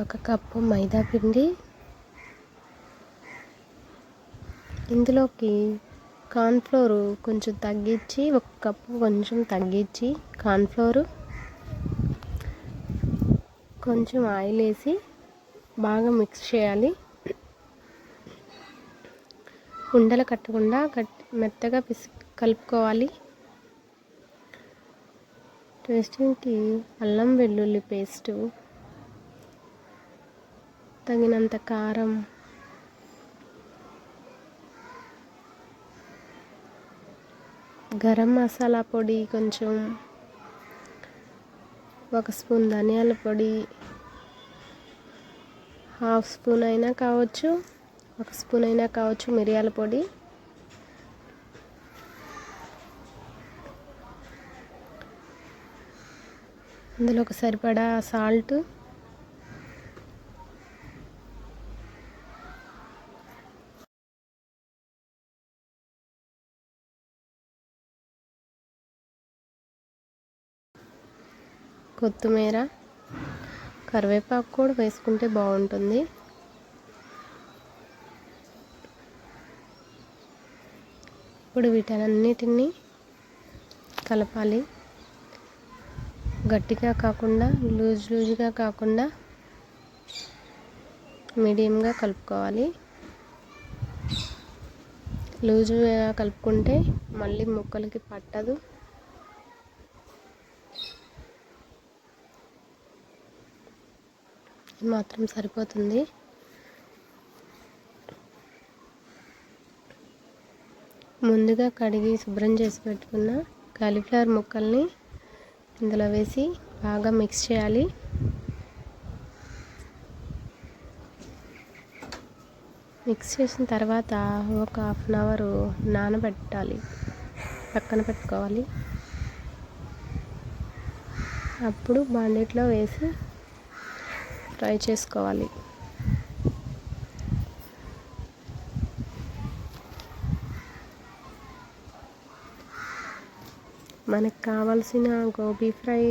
ఒక కప్పు మైదా పిండి. ఇందులోకి కార్న్ఫ్లోర్ కొంచెం తగ్గించి ఒక కప్పు కొంచెం తగ్గించి కార్న్ఫ్లోరు. కొంచెం ఆయిల్ వేసి బాగా మిక్స్ చేయాలి. ఉండలు కట్టకుండా కట్ మెత్తగా పిసి కలుపుకోవాలి. టేస్టింగ్కి అల్లం వెల్లుల్లి పేస్టు తగినంత కారం. గరం మసాలా పొడి కొంచెం ఒక స్పూన్ ధనియాల పొడి హాఫ్ స్పూన్ అయినా కావచ్చు ఒక స్పూన్ అయినా కావచ్చు మిరియాల పొడి. అందులో ఒక సరిపడా సాల్ట్ కొత్తిమీర కరివేపాకు కూడా వేసుకుంటే బాగుంటుంది. ఇప్పుడు వీటన్నిటిని కలపాలి. గట్టిగా కాకుండా లూజ్ లూజ్గా కాకుండా మీడియంగా కలుపుకోవాలి. లూజుగా కలుపుకుంటే మళ్ళీ ముక్కలకి పట్టదు. మాత్రం సరిపోతుంది. ముందుగా కడిగి శుభ్రం చేసి పెట్టుకున్న కాలీఫ్లవర్ ముక్కల్ని ఇందులో వేసి బాగా మిక్స్ చేయాలి. మిక్స్ చేసిన తర్వాత ఒక హాఫ్ అన్ అవర్ నానబెట్టాలి. పక్కన పెట్టుకోవాలి. అప్పుడు బాండెట్లో వేసి ఫ్రై చేసుకోవాలి. మనకు కావాల్సిన గోబీ ఫ్రై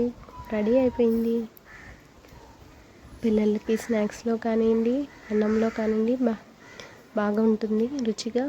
రెడీ అయిపోయింది. పిల్లలకి స్నాక్స్లో కానివ్వండి అన్నంలో కానివ్వండి బా బాగా ఉంటుంది రుచిగా.